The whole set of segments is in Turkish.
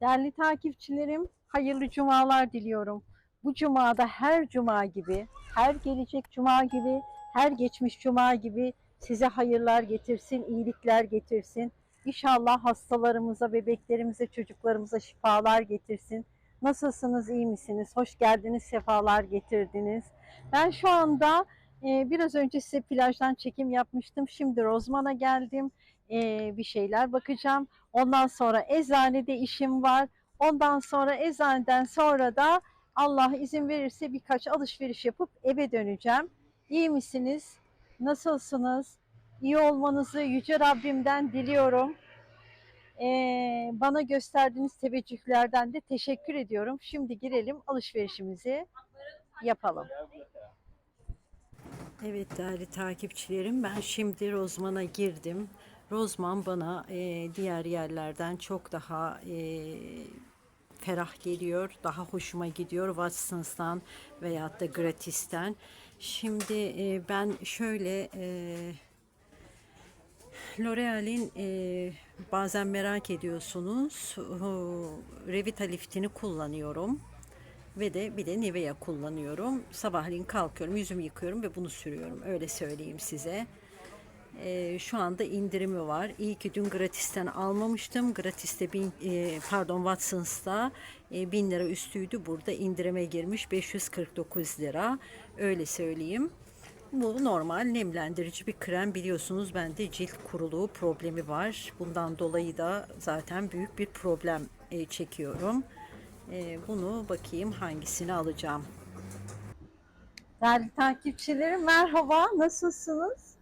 Değerli takipçilerim, hayırlı cumalar diliyorum. Bu cumada her cuma gibi, her gelecek cuma gibi, her geçmiş cuma gibi size hayırlar getirsin, iyilikler getirsin. İnşallah hastalarımıza, bebeklerimize, çocuklarımıza şifalar getirsin. Nasılsınız, iyi misiniz? Hoş geldiniz, sefalar getirdiniz. Ben şu anda e, biraz önce size plajdan çekim yapmıştım. Şimdi Rozman'a geldim. E, bir şeyler bakacağım. Ondan sonra eczanede işim var. Ondan sonra eczaneden sonra da Allah izin verirse birkaç alışveriş yapıp eve döneceğim. İyi misiniz? Nasılsınız? İyi olmanızı Yüce Rabbimden diliyorum. Ee, bana gösterdiğiniz teveccühlerden de teşekkür ediyorum. Şimdi girelim alışverişimizi yapalım. Evet değerli takipçilerim ben şimdi Rozman'a girdim. Rozman bana e, diğer yerlerden çok daha e, ferah geliyor. Daha hoşuma gidiyor Watsons'tan veyahut da Gratis'ten. Şimdi e, ben şöyle e, L'Oreal'in e, bazen merak ediyorsunuz e, Revita liftini kullanıyorum ve de bir de Nivea kullanıyorum. Sabahleyin kalkıyorum, yüzümü yıkıyorum ve bunu sürüyorum. Öyle söyleyeyim size. E, şu anda indirimi var. İyi ki dün gratisten almamıştım. Gratis'te bin, e, pardon Watsons'ta e, 1000 lira üstüydü. Burada indirime girmiş 549 lira. Öyle söyleyeyim. Bu normal nemlendirici bir krem biliyorsunuz bende cilt kuruluğu problemi var. Bundan dolayı da zaten büyük bir problem e, çekiyorum. E, bunu bakayım hangisini alacağım. Değerli takipçilerim merhaba nasılsınız?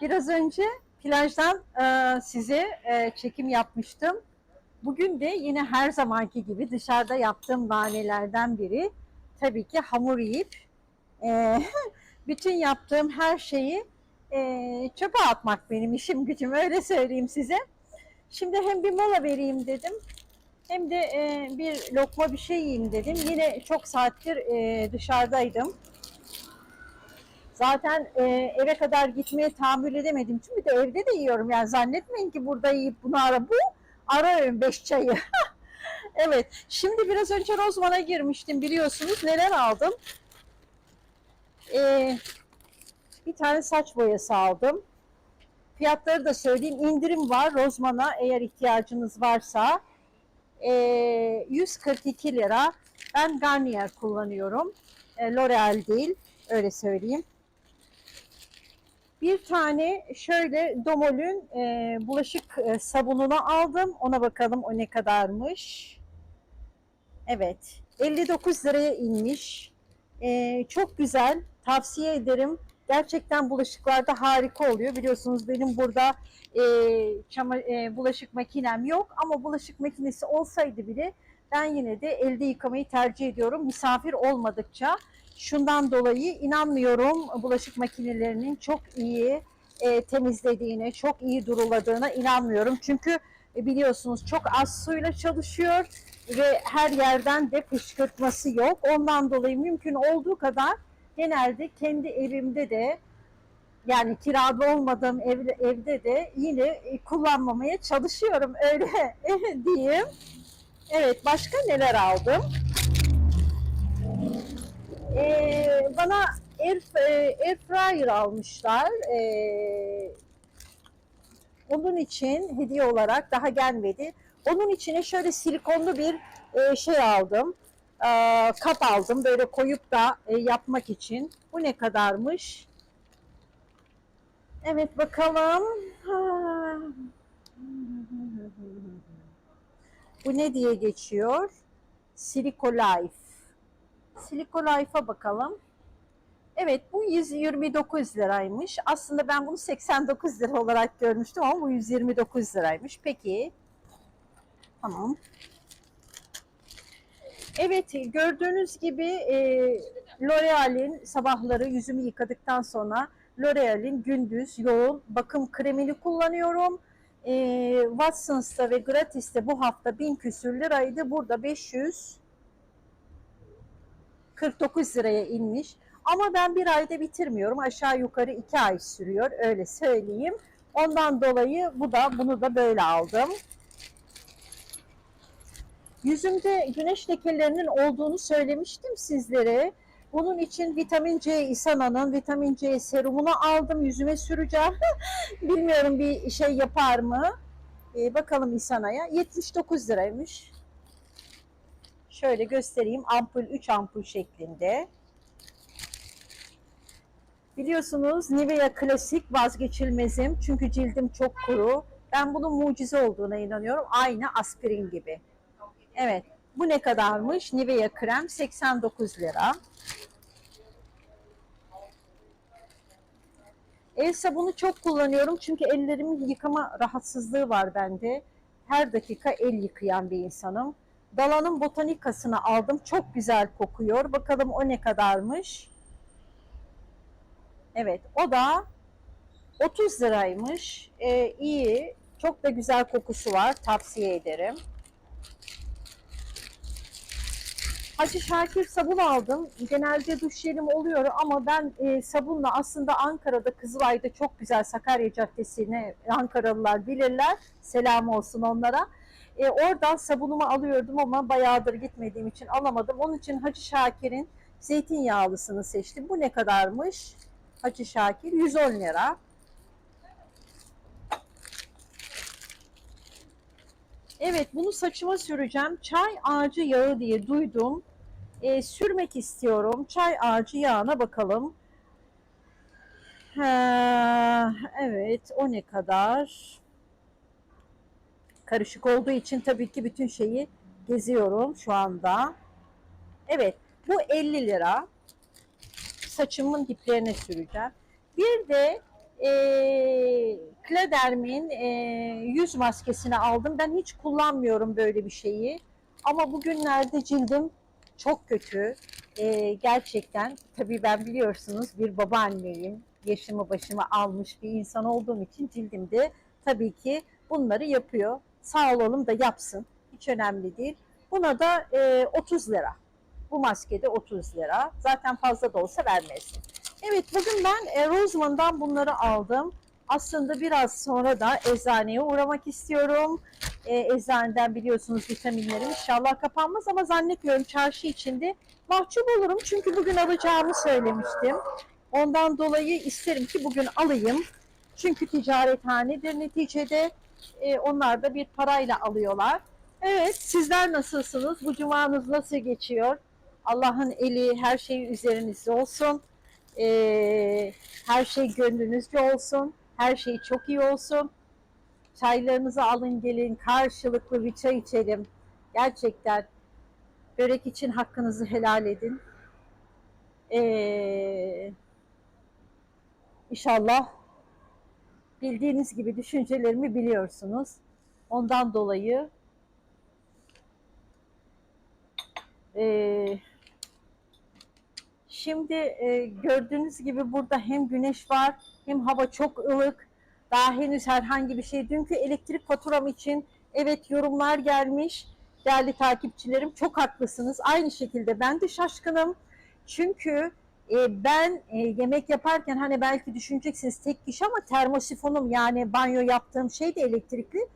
Biraz önce plajdan e, size e, çekim yapmıştım. Bugün de yine her zamanki gibi dışarıda yaptığım nanelerden biri tabii ki hamur yiyip e, bütün yaptığım her şeyi e, çöpe atmak benim işim gücüm öyle söyleyeyim size. Şimdi hem bir mola vereyim dedim hem de e, bir lokma bir şey yiyeyim dedim. Yine çok saattir e, dışarıdaydım. Zaten e, eve kadar gitmeye tahammül edemedim. Çünkü de evde de yiyorum. Yani zannetmeyin ki burada yiyip bunu ara. Bu ara öğün beş çayı. evet. Şimdi biraz önce Rozman'a girmiştim biliyorsunuz. Neler aldım? Ee, bir tane saç boyası aldım. Fiyatları da söyleyeyim. İndirim var Rozman'a eğer ihtiyacınız varsa. Ee, 142 lira. Ben Garnier kullanıyorum. Ee, L'Oreal değil. Öyle söyleyeyim. Bir tane şöyle Domol'ün e, bulaşık e, sabununu aldım. Ona bakalım o ne kadarmış. Evet. 59 liraya inmiş. E, çok güzel. Tavsiye ederim. Gerçekten bulaşıklarda harika oluyor. Biliyorsunuz benim burada e, çama, e, bulaşık makinem yok. Ama bulaşık makinesi olsaydı bile ben yine de elde yıkamayı tercih ediyorum. Misafir olmadıkça. Şundan dolayı inanmıyorum bulaşık makinelerinin çok iyi e, temizlediğine, çok iyi duruladığına inanmıyorum. Çünkü e, biliyorsunuz çok az suyla çalışıyor ve her yerden de fışkırtması yok. Ondan dolayı mümkün olduğu kadar genelde kendi evimde de yani kirada olmadığım ev, evde de yine e, kullanmamaya çalışıyorum öyle diyeyim. Evet başka neler aldım? Ee, bana air, e, air fryer almışlar. Ee, onun için hediye olarak daha gelmedi. Onun içine şöyle silikonlu bir e, şey aldım. Ee, kap aldım böyle koyup da e, yapmak için. Bu ne kadarmış? Evet bakalım. Bu ne diye geçiyor? Silico Life. Silico Life'a bakalım. Evet bu 129 liraymış. Aslında ben bunu 89 lira olarak görmüştüm ama bu 129 liraymış. Peki. Tamam. Evet gördüğünüz gibi e, L'Oreal'in sabahları yüzümü yıkadıktan sonra L'Oreal'in gündüz yoğun bakım kremini kullanıyorum. E, Watsons'ta ve Gratis'te bu hafta 1000 küsür liraydı. Burada 500 49 liraya inmiş. Ama ben bir ayda bitirmiyorum. Aşağı yukarı iki ay sürüyor. Öyle söyleyeyim. Ondan dolayı bu da bunu da böyle aldım. Yüzümde güneş lekelerinin olduğunu söylemiştim sizlere. Bunun için vitamin C İsana'nın vitamin C serumunu aldım. Yüzüme süreceğim. Bilmiyorum bir şey yapar mı? Ee, bakalım İsana'ya. 79 liraymış. Şöyle göstereyim. Ampul 3 ampul şeklinde. Biliyorsunuz Nivea klasik vazgeçilmezim. Çünkü cildim çok kuru. Ben bunun mucize olduğuna inanıyorum. Aynı aspirin gibi. Evet. Bu ne kadarmış? Nivea krem 89 lira. El sabunu çok kullanıyorum çünkü ellerimin yıkama rahatsızlığı var bende. Her dakika el yıkayan bir insanım. Dalan'ın botanikasını aldım. Çok güzel kokuyor. Bakalım o ne kadarmış. Evet o da 30 liraymış. Ee, iyi. Çok da güzel kokusu var. Tavsiye ederim. Hacı Şakir sabun aldım. Genelde duş jelim oluyor ama ben e, sabunla aslında Ankara'da Kızılay'da çok güzel Sakarya Caddesi'ne Ankaralılar bilirler. Selam olsun onlara. E, oradan sabunumu alıyordum ama bayağıdır gitmediğim için alamadım. Onun için Hacı Şakir'in zeytinyağlısını seçtim. Bu ne kadarmış? Hacı Şakir 110 lira. Evet bunu saçıma süreceğim. Çay ağacı yağı diye duydum. E, sürmek istiyorum. Çay ağacı yağına bakalım. Ha, evet o ne kadar? Karışık olduğu için tabii ki bütün şeyi geziyorum şu anda. Evet bu 50 lira. Saçımın diplerine süreceğim. Bir de e, Kladermin e, yüz maskesini aldım. Ben hiç kullanmıyorum böyle bir şeyi. Ama bugünlerde cildim çok kötü. E, gerçekten tabii ben biliyorsunuz bir babaanneyim. Yaşımı başıma almış bir insan olduğum için cildimde tabii ki bunları yapıyor. Sağ olalım da yapsın. Hiç önemli değil. Buna da e, 30 lira. Bu maskede 30 lira. Zaten fazla da olsa vermezsin. Evet bugün ben e, Roseman'dan bunları aldım. Aslında biraz sonra da eczaneye uğramak istiyorum. E, eczaneden biliyorsunuz vitaminlerim inşallah kapanmaz ama zannetmiyorum çarşı içinde mahcup olurum. Çünkü bugün alacağımı söylemiştim. Ondan dolayı isterim ki bugün alayım. Çünkü ticarethanedir neticede. E, onlar da bir parayla alıyorlar. Evet sizler nasılsınız? Bu cumanız nasıl geçiyor? Allah'ın eli her şey üzerinizde olsun. Ee, her şey gönlünüzce olsun. Her şey çok iyi olsun. Çaylarınızı alın gelin. Karşılıklı bir çay içelim. Gerçekten börek için hakkınızı helal edin. Ee, inşallah bildiğiniz gibi düşüncelerimi biliyorsunuz. Ondan dolayı eee Şimdi e, gördüğünüz gibi burada hem güneş var hem hava çok ılık. Daha henüz herhangi bir şey. Dünkü elektrik faturam için evet yorumlar gelmiş. Değerli takipçilerim çok haklısınız. Aynı şekilde ben de şaşkınım. Çünkü e, ben e, yemek yaparken hani belki düşüneceksiniz tek kişi ama termosifonum yani banyo yaptığım şey de elektrikli.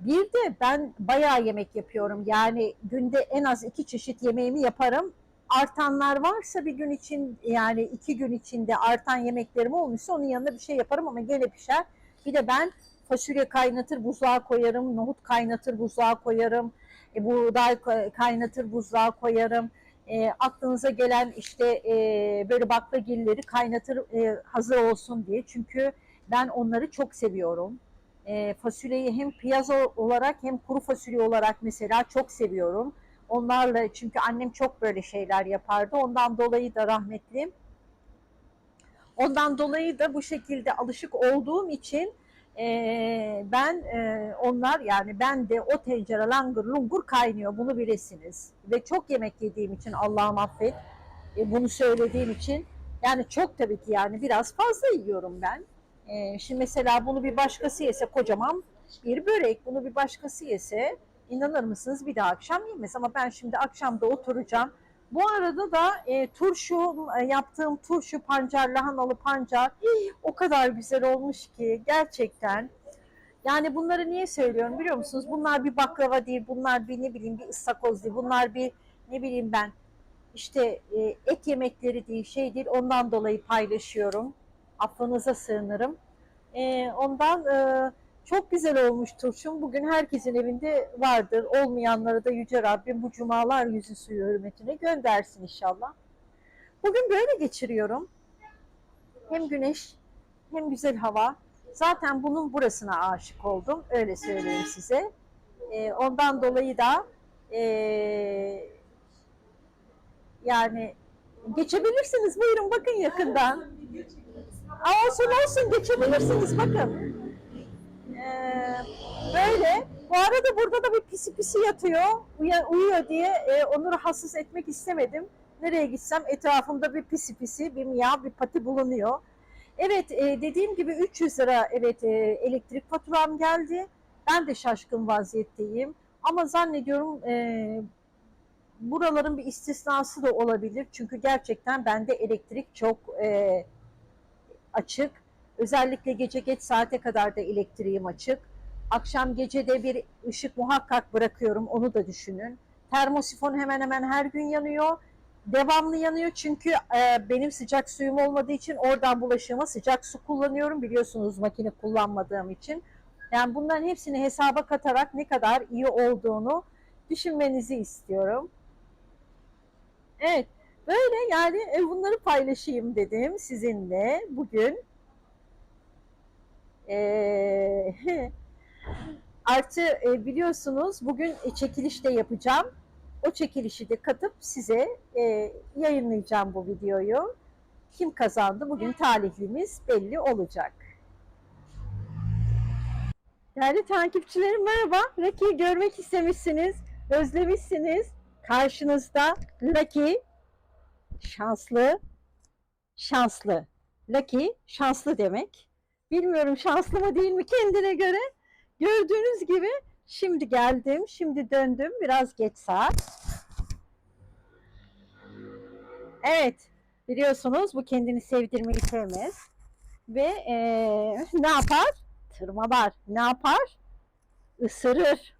Bir de ben bayağı yemek yapıyorum. Yani günde en az iki çeşit yemeğimi yaparım artanlar varsa bir gün için yani iki gün içinde artan yemeklerim olmuşsa onun yanında bir şey yaparım ama gene pişer. Bir de ben fasulye kaynatır buzluğa koyarım, nohut kaynatır buzluğa koyarım, e, buğday kaynatır buzluğa koyarım. E, aklınıza gelen işte e, böyle baklagilleri kaynatır e, hazır olsun diye. Çünkü ben onları çok seviyorum. E, fasulyeyi hem piyaz olarak hem kuru fasulye olarak mesela çok seviyorum. Onlarla çünkü annem çok böyle şeyler yapardı. Ondan dolayı da rahmetli. Ondan dolayı da bu şekilde alışık olduğum için ben onlar yani ben de o tencere langır lungur kaynıyor bunu bilesiniz. Ve çok yemek yediğim için Allah'ım affet e, bunu söylediğim için yani çok tabii ki yani biraz fazla yiyorum ben. Şimdi mesela bunu bir başkası yese kocaman bir börek bunu bir başkası yese İnanır mısınız bir daha akşam yemez ama ben şimdi akşamda oturacağım. Bu arada da e, turşu e, yaptığım turşu pancar lahanalı pancar hii, o kadar güzel olmuş ki gerçekten Yani bunları niye söylüyorum biliyor musunuz? Bunlar bir baklava değil, bunlar bir ne bileyim bir ıstakoz değil, bunlar bir ne bileyim ben işte e, et yemekleri değil, şey değil. Ondan dolayı paylaşıyorum. Affınıza sığınırım. E, ondan e, çok güzel olmuş turşum. Bugün herkesin evinde vardır. Olmayanlara da Yüce Rabbim bu cumalar yüzü suyu hürmetine göndersin inşallah. Bugün böyle geçiriyorum. Hem güneş hem güzel hava. Zaten bunun burasına aşık oldum. Öyle söyleyeyim size. Ee, ondan dolayı da ee, yani geçebilirsiniz. Buyurun bakın yakından. Aa, olsun olsun geçebilirsiniz bakın. Ee, böyle. Bu arada burada da bir pisi pisi yatıyor. Uya- uyuyor diye e, onu rahatsız etmek istemedim. Nereye gitsem etrafımda bir pisi pisi, bir miyav, bir pati bulunuyor. Evet e, dediğim gibi 300 lira evet e, elektrik faturam geldi. Ben de şaşkın vaziyetteyim. Ama zannediyorum e, buraların bir istisnası da olabilir. Çünkü gerçekten bende elektrik çok e, açık. Özellikle gece geç saate kadar da elektriğim açık. Akşam gecede bir ışık muhakkak bırakıyorum onu da düşünün. Termosifon hemen hemen her gün yanıyor. Devamlı yanıyor çünkü e, benim sıcak suyum olmadığı için oradan bulaşığıma sıcak su kullanıyorum. Biliyorsunuz makine kullanmadığım için. Yani bunların hepsini hesaba katarak ne kadar iyi olduğunu düşünmenizi istiyorum. Evet, böyle yani e, bunları paylaşayım dedim sizinle bugün. Ee, artı e, biliyorsunuz bugün e, çekiliş de yapacağım. O çekilişi de katıp size e, yayınlayacağım bu videoyu. Kim kazandı bugün talihlimiz belli olacak. Değerli takipçilerim merhaba. Lucky'yi görmek istemişsiniz, özlemişsiniz. Karşınızda Lucky, şanslı, şanslı. Lucky, şanslı demek. Bilmiyorum şanslı mı değil mi kendine göre. Gördüğünüz gibi şimdi geldim, şimdi döndüm. Biraz geç saat. Evet, biliyorsunuz bu kendini sevdirmeyi sevmez. Ve eee, ne yapar? Tırmalar. Ne yapar? Isırır.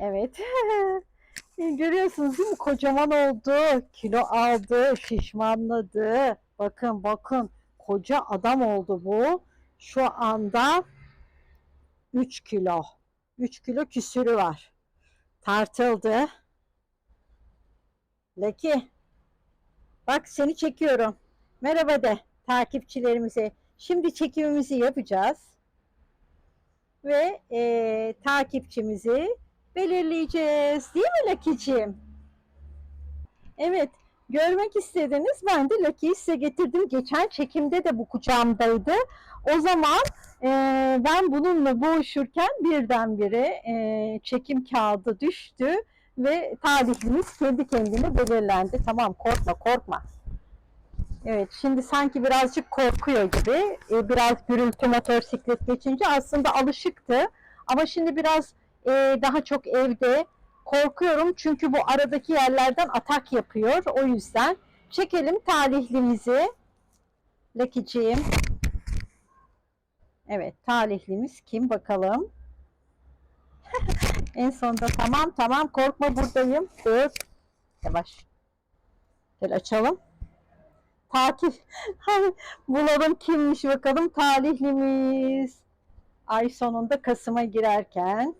Evet. Görüyorsunuz değil mi? Kocaman oldu. Kilo aldı. Şişmanladı. Bakın bakın. Koca adam oldu bu. Şu anda 3 kilo. 3 kilo küsürü var. Tartıldı. Leki. Bak seni çekiyorum. Merhaba de takipçilerimize. Şimdi çekimimizi yapacağız. Ve eee, takipçimizi belirleyeceğiz. Değil mi Laki'ciğim? Evet. Görmek istediniz. Ben de Lucky'yi size getirdim. Geçen çekimde de bu kucağımdaydı. O zaman eee, ben bununla boğuşurken birdenbire eee, çekim kağıdı düştü ve tarihlimiz kendi kendine belirlendi. Tamam korkma korkma. Evet şimdi sanki birazcık korkuyor gibi. Ee, biraz gürültü motosiklet geçince aslında alışıktı. Ama şimdi biraz e, daha çok evde korkuyorum. Çünkü bu aradaki yerlerden atak yapıyor. O yüzden çekelim talihlimizi. Lekiciğim. Evet talihlimiz kim bakalım. en sonunda tamam tamam korkma buradayım. Dur. Yavaş. Gel açalım. Takip. Bulalım kimmiş bakalım talihlimiz. Ay sonunda Kasım'a girerken.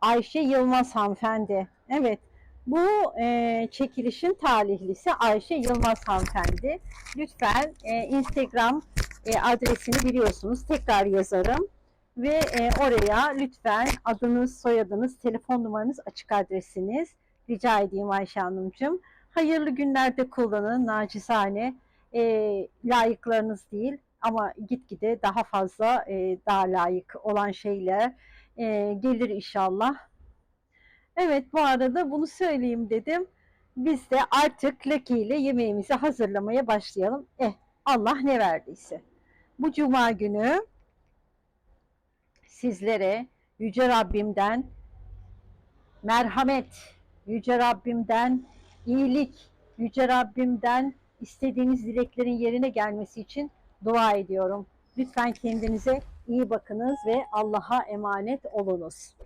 Ayşe Yılmaz hanımefendi. Evet. Bu e, çekilişin talihlisi Ayşe Yılmaz hanımefendi. Lütfen e, Instagram e, adresini biliyorsunuz. Tekrar yazarım. Ve e, oraya lütfen adınız, soyadınız, telefon numaranız, açık adresiniz rica edeyim Ayşe Hanımcığım. Hayırlı günlerde kullanın nacizane. E, layıklarınız değil ama gitgide daha fazla e, daha layık olan şeyler e, gelir inşallah. Evet bu arada bunu söyleyeyim dedim. Biz de artık Lucky ile yemeğimizi hazırlamaya başlayalım. Eh Allah ne verdiyse. Bu cuma günü sizlere Yüce Rabbimden merhamet, Yüce Rabbimden iyilik, Yüce Rabbimden istediğiniz dileklerin yerine gelmesi için dua ediyorum. Lütfen kendinize iyi bakınız ve Allah'a emanet olunuz.